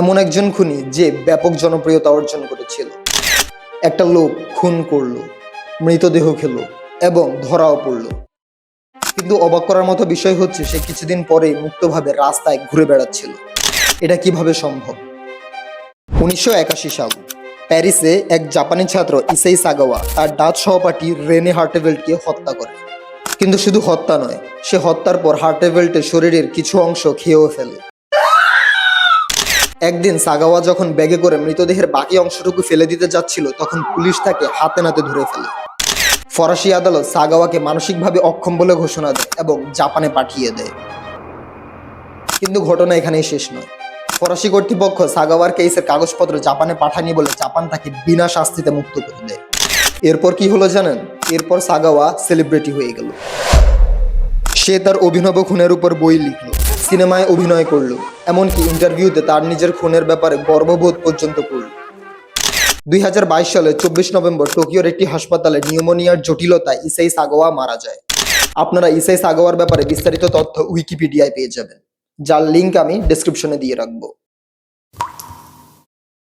এমন একজন খুনি যে ব্যাপক জনপ্রিয়তা অর্জন করেছিল। একটা লোক খুন করল, মৃতদেহ খেলো এবং ধরাও পড়ল। কিন্তু অবাক করার মতো বিষয় হচ্ছে, সে কিছুদিন পরেই মুক্তভাবে রাস্তায় ঘুরে বেড়াচ্ছিল। এটা কীভাবে সম্ভব? উনিশশো একাশি সাল, প্যারিসে এক জাপানি ছাত্র ইসেই সাগাওয়া তার ডাচ সহপাঠী রেনে হার্টেভেল্টকে হত্যা করে। কিন্তু শুধু হত্যা নয়, সে হত্যার পর হার্টেভেল্টের শরীরের কিছু অংশ খেয়েও ফেলে। একদিন সাগাওয়া যখন ব্যাগে করে মৃতদেহের বাকি অংশটুকু ফেলে দিতে যাচ্ছিল, তখন পুলিশ তাকে হাতে নাতে ধরে ফেলে। ফরাসি আদালত সাগাওয়াকে মানসিকভাবে অক্ষম বলে ঘোষণা দেয় এবং জাপানে পাঠিয়ে দেয়। কিন্তু ঘটনা এখানেই শেষ নয়। ফরাসি কর্তৃপক্ষ সাগাওয়ার কেসের কাগজপত্র জাপানে পাঠায়নি বলে জাপান তাকে বিনা শাস্তিতে মুক্ত করে দেয়। এরপর কি হলো জানেন? এরপর সাগাওয়া সেলিব্রিটি হয়ে গেল। সে তার অভিনব খুনের উপর বই লিখলো। সিনেমায় অভিনয় করল, এমনকি ইন্টারভিউতে তার নিজের খুনের ব্যাপারে গর্ববোধ পর্যন্ত করল। দুই হাজার বাইশ সালে চব্বিশ নভেম্বর টোকিওর একটি হাসপাতালে নিউমোনিয়ার জটিলতায় ইসাই সাগোয়া মারা যায়। আপনারা ইসাই সাগোয়ার ব্যাপারে বিস্তারিত তথ্য উইকিপিডিয়ায় পেয়ে যাবেন, যার লিঙ্ক আমি ডিসক্রিপশনে দিয়ে রাখব।